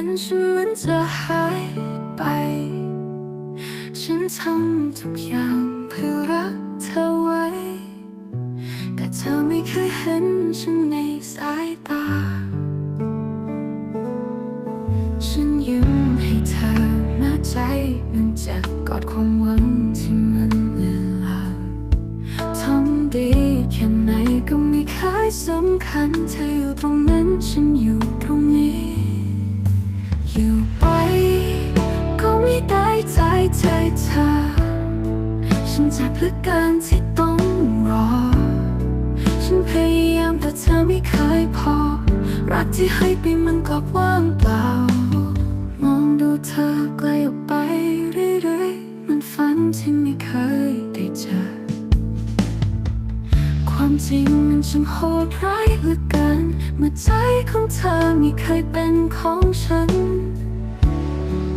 วันฉันเหมือนจะหายไป ฉันทำทุกอย่างเพื่อรักเธอไว้ แต่เธอไม่เคยเห็นฉันในสายตา ฉันยิ้มให้เธอหน้าใจมันเจ็บกอดความหวังที่มันเลือนลางทำดีแค่ไหนก็ไม่เคยสำคัญเธออยู่ตรงนั้นฉันอยู่ตรงนี้ อยู่ไปก็ไม่ได้ใจใจเธอ ฉันจ็บเหลือกินที่ต้องรอ ฉันพยายามแต่เธอไม่เคยพอ รักที่ให้ไปมันกลับว่างเปล่า มองดูเธอไกลออกไปเรื่อยๆ มันฝันที่ไม่เคยได้เจอ ความจริงมันช่างโหดร้ายเหลือเกินเมื่อใจ ของเธอไม่เคยเป็นของฉัน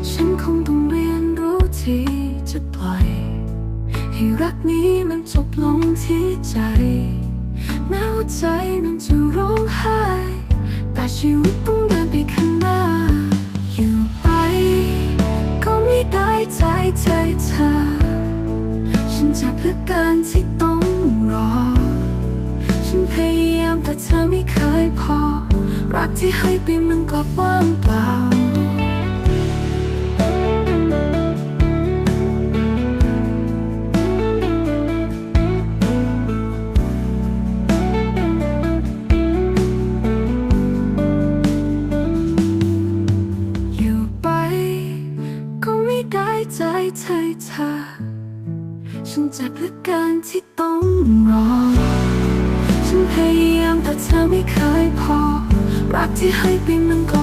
ฉันคงต้องเรียนรู้ที่จะปล่อย ให้รักนี้มันจบลงที่ใจ แม้ว่าใจมันจะร้องไห้ แต่ชีวิตต้องเดินไปข้างหน้า อยู่ไป ก็ไม่ได้ใจใจเธอ ฉันจ็บเหลือเกินที่ต้องรอ ฉันพยายาม แต่เธอไม่เคยพอ รักที่ให้ไปมันกลับว่างเปล่าอยู่ไปก็ไม่ได้ใจใจเธอ ฉันเจ็บเหลือเกินที่ต้องรอ ฉันพยายาม แต่เธอไม่เคยพอ รักที่ให้ไปมันก็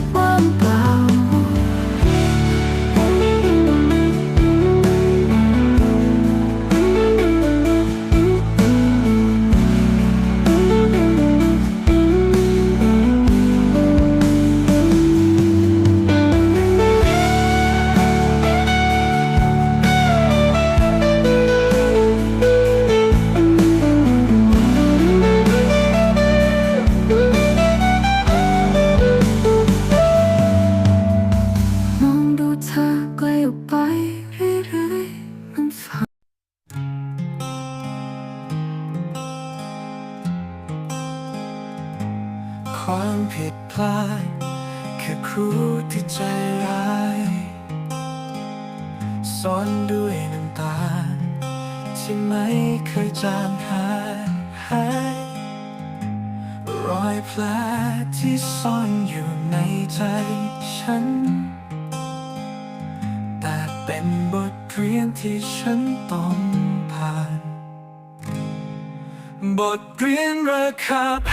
ความผิดพลาดคือครูที่ใจร้ายสอนด้วยน้ำตา ที่ไม่เคยจางหายหายรอยแผลที่ซ่อนอยู่ในใจฉัน แต่เป็นบทเรียนที่ฉันต้องผ่าน บทเรียนราคาแพ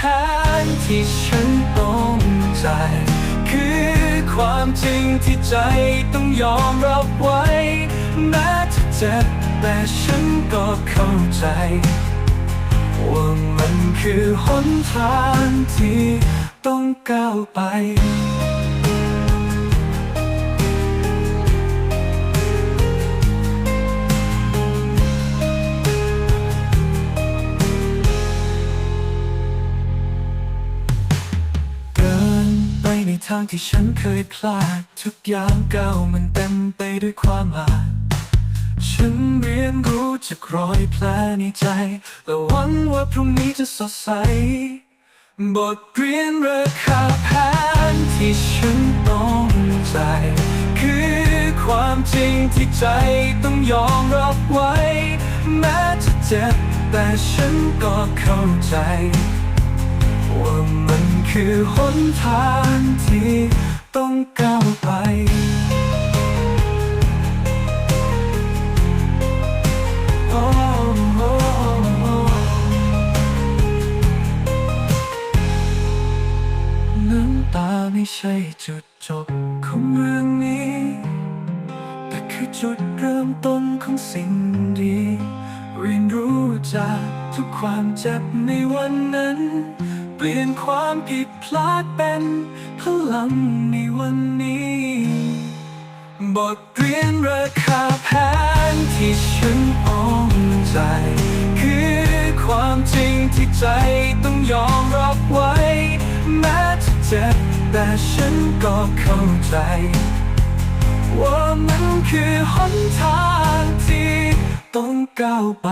ง ที่ฉันต้องจ่ายคือความจริงที่ใจต้องยอมรับไว้ แม้จะเจ็บแต่ฉันก็เข้าใจ ว่ามันคือหนทางที่ต้องก้าวไป ทางที่ฉันเคยพลาด ทุกอย่างก้าวมันเต็มไปด้วยความอาจฉันเรียนรู้จากรอยแผลในใจและหวังว่าพรุ่งนี้จะสดใส บทเรียนราคาแพงที่ฉันต้องจ่ายคือความจริงที่ใจต้องยอมรับไว้ แม้จะเจ็บแต่ฉันก็เข้าใจ ว่ามันคือหนทางที่ต้องก้าวไป น้ำตาไม่ใช่จุดจบของเรื่องนี้ แต่คือจุดเริ่มต้นของสิ่งดีเรียนรู้จากทุกความเจ็บในวันนั้น เปลี่ยนความผิดพลาดเป็นพลังในวันนี้ บทเรียนราคาแพงที่ฉันอ้อมใจ คือความจริงที่ใจต้องยอมรับไว้ แม้จะเจ็บแต่ฉันก็เข้าใจ ว่ามันคือหนทางที่ต้องก้าวไป